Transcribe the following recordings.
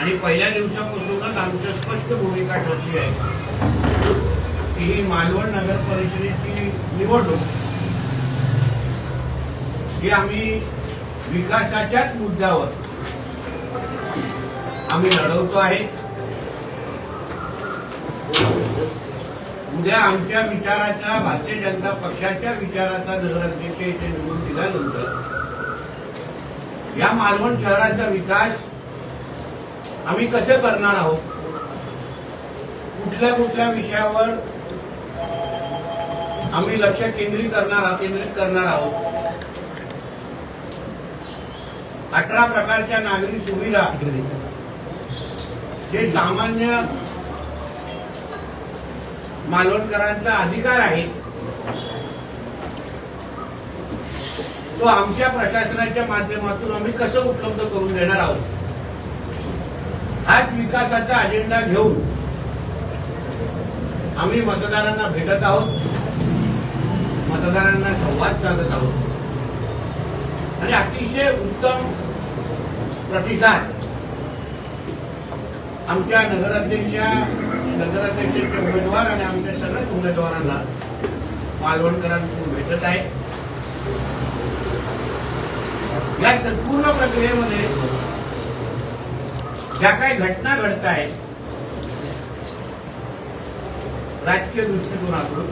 आणि पहिल्या दिवसापासूनच आमच्या स्पष्ट भूमिका ठरली आहे. की ही मालवण नगर परिषदेची निवडणूक ही आम्ही विकासाच्याच मुद्द्यावर आम्ही लढवतो आहे. उद्या आमच्या विचाराचा भारतीय जनता पक्षाच्या विचाराचा नगराध्यक्ष येथे निवडून दिल्यानंतर या मालवण शहराचा विकास आम्ही कसे करणार आहोत? कुठल्या कुठल्या विषयावर आम्ही लक्ष केंद्रित करणार केंद्रित करणार आहोत? अठरा प्रकारच्या नागरी सुविधा. जे सामान्य मालवणकरांचा अधिकार आहे. तो आमच्या प्रशासनाच्या माध्यमातून आम्ही कसं उपलब्ध करून देणार आहोत? हाच विकासाचा अजेंडा घेऊन आम्ही मतदारांना भेटत आहोत. मतदारांना संवाद साधत आहोत. आणि अतिशय उत्तम प्रतिसाद आमच्या नगराध्यक्षा नगराध्यक्षांचे उमेदवार आणि आमच्या सगळ्याच उमेदवारांना मालवणकरांकडून भेटत आहे. या संपूर्ण प्रक्रियेमध्ये ज्या काही घटना घडत आहेत राजकीय दृष्टिकोनातून.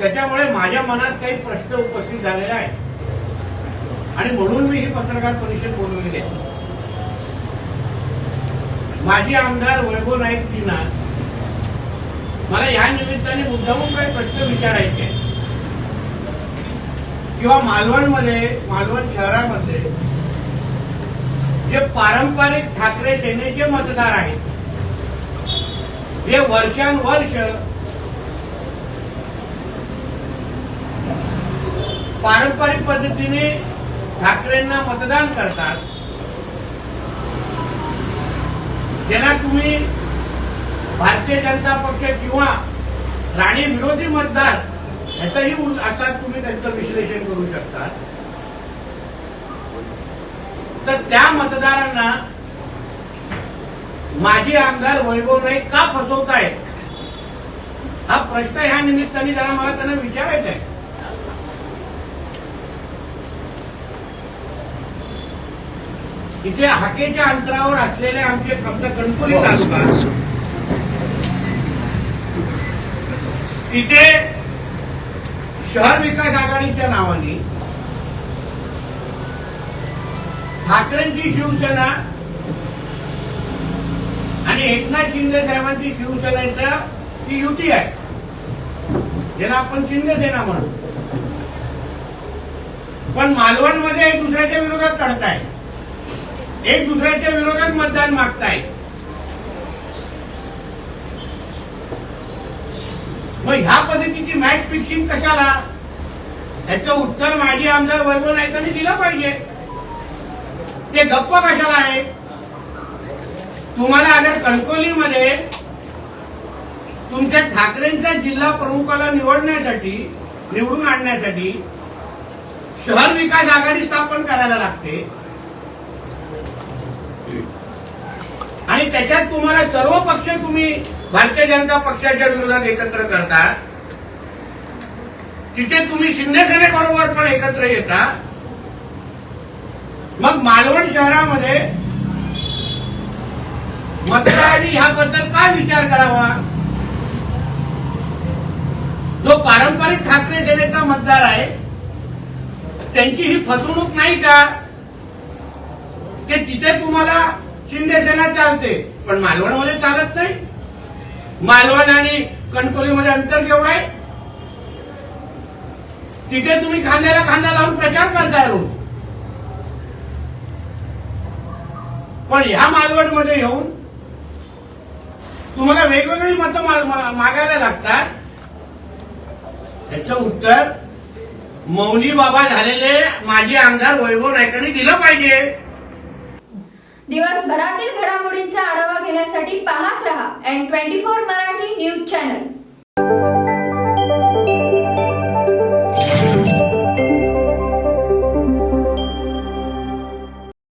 त्याच्यामुळे माझ्या मनात काही प्रश्न उपस्थित झालेले आहेत. आणि म्हणून मी ही पत्रकार परिषद बोलवलेली आहे. माजी आमदार वैभव नाईक नाईकजींना मला या निमित्ताने मुद्दामून काही प्रश्न विचारायचे किंवा मालवणमध्ये मालवण शहरामध्ये जे पारंपरिक ठाकरे सेनेचे मतदार आहेत जे वर्षानुवर्ष पारंपरिक पद्धतीने ठाकरेंना मतदान करतात ज्याला तुम्ही भारतीय जनता पक्ष किंवा राणी विरोधी मतदार ह्याचंही असा तुम्ही त्यांचं विश्लेषण करू शकता तर त्या मतदारांना माजी आमदार वैभव नाईक का फसवतायत? हा प्रश्न ह्या निमित्ताने जरा मला त्यांना विचारायचा आहे इथे हाकेच्या अंतरावर असलेले आमचे आमचा कणकोली तालुका. तिथे शहर विकास आघाडीच्या नावाने ठाकरेंची शिवसेना आणि एकनाथ शिंदे साहेबांची शिवसेनेच्या ती युती आहे. ज्याला आपण शिंदेसेना म्हणू. पण मालवणमध्ये एक दुसऱ्याच्या विरोधात लढताय. एक दुसऱ्याच्या विरोधात मतदान मागताय. मग ह्या पद्धतीची मॅच फिक्सिंग कशाला? त्याचं उत्तर माजी आमदार वैभव नायकांनी दिलं पाहिजे. ते गप्प कशाला आहे? तुम्हाला अगर कणकोलीमध्ये तुमच्या ठाकरेंच्या जिल्हा प्रमुखाला निवडण्यासाठी निवडून आणण्यासाठी शहर विकास आघाडी स्थापन करायला लागते. आणि त्याच्यात तुम्हाला सर्व पक्ष तुम्ही भारतीय जनता पक्षाच्या विरोधात एकत्र करता. तिथे तुम्ही शिंदे सेनेबरोबर पण एकत्र येता. मग मालवण शहरामध्ये मतदारांनी ह्याबद्दल काय विचार करावा? जो पारंपरिक ठाकरे सेनेचा मतदार आहे त्यांची ही फसवणूक नाही का? ते तिथे तुम्हाला शिंदे सेना चालते पण मालवणमध्ये चालत नाही. मालवण आणि कणकोलीमध्ये अंतर केवढं आहे? तिथे तुम्ही खांद्याला खांदा लावून प्रचार करताय रोज. पण ह्या मालवणमध्ये येऊन तुम्हाला वेगवेगळी मतं मागायला लागतात. याचं उत्तर मौनी बाबा झालेले माजी आमदार वैभव नायकांनी दिलं पाहिजे. दिवसभरातील घडामोडींचा आढावा घेण्यासाठी पाहत रहा N twenty four Marathi news